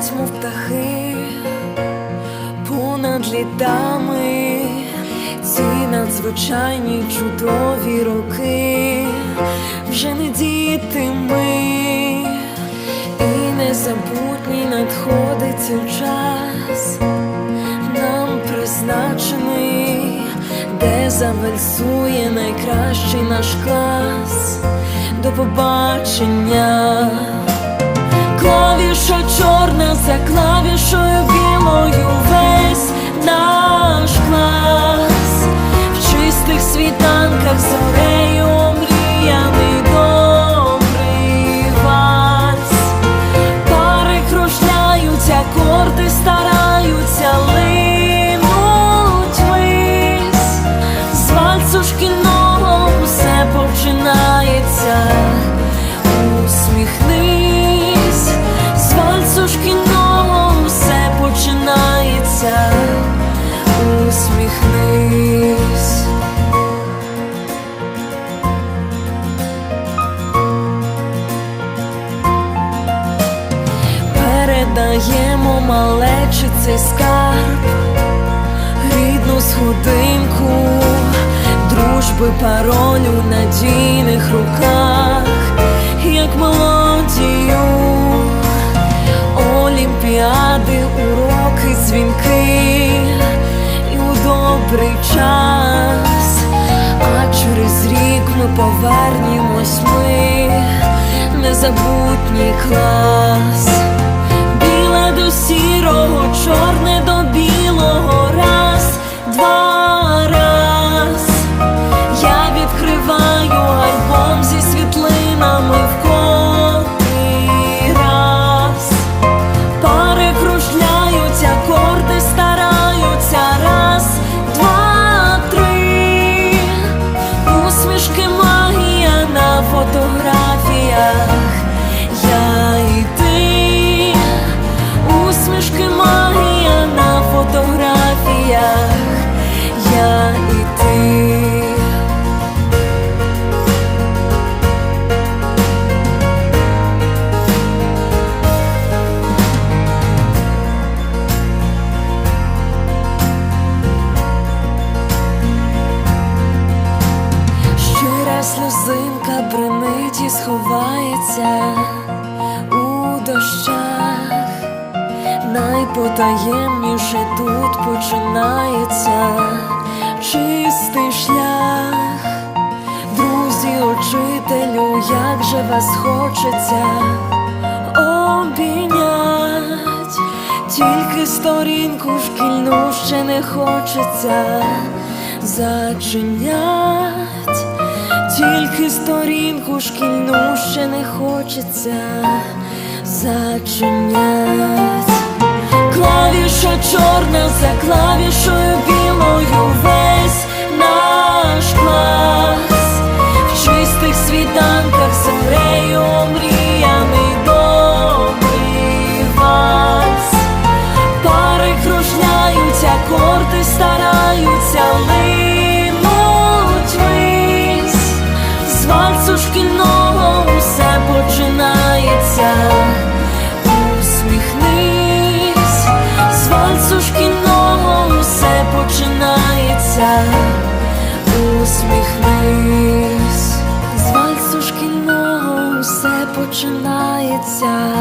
мов птахи, понад літами, ці надзвичайні чудові роки, вже не діти ми, і незабутній надходить час, нам призначений, де завальсує найкращий наш клас. До побачення. За клавішою білою весь наш клас? В чистих світанках зорею омріяний добрий вальс Пари кружляють, акорди стараються, линуть вись з вальсу шкільного усе починається. Усміхнись, з вальсу шкільного Передаємо малечі цей скарб, рідну сходинку, дружби пароль у надійних руках, як мелодію, олімпіади, уроки, дзвінки і у добрий час, а через рік ми повернімось ми, незабутній клас. 我终 сльозинка бренить і сховається у дощах, найпотаємніше тут починається чистий шлях. Друзі, учителю, як же вас хочеться обійнять, тільки сторінку шкільну ще не хочеться зачинять, сторінку шкільну ще не хочеться зачинять. Клавіша чорна за клавішою починається. Усміхнись, з вальсу шкільного усе починається.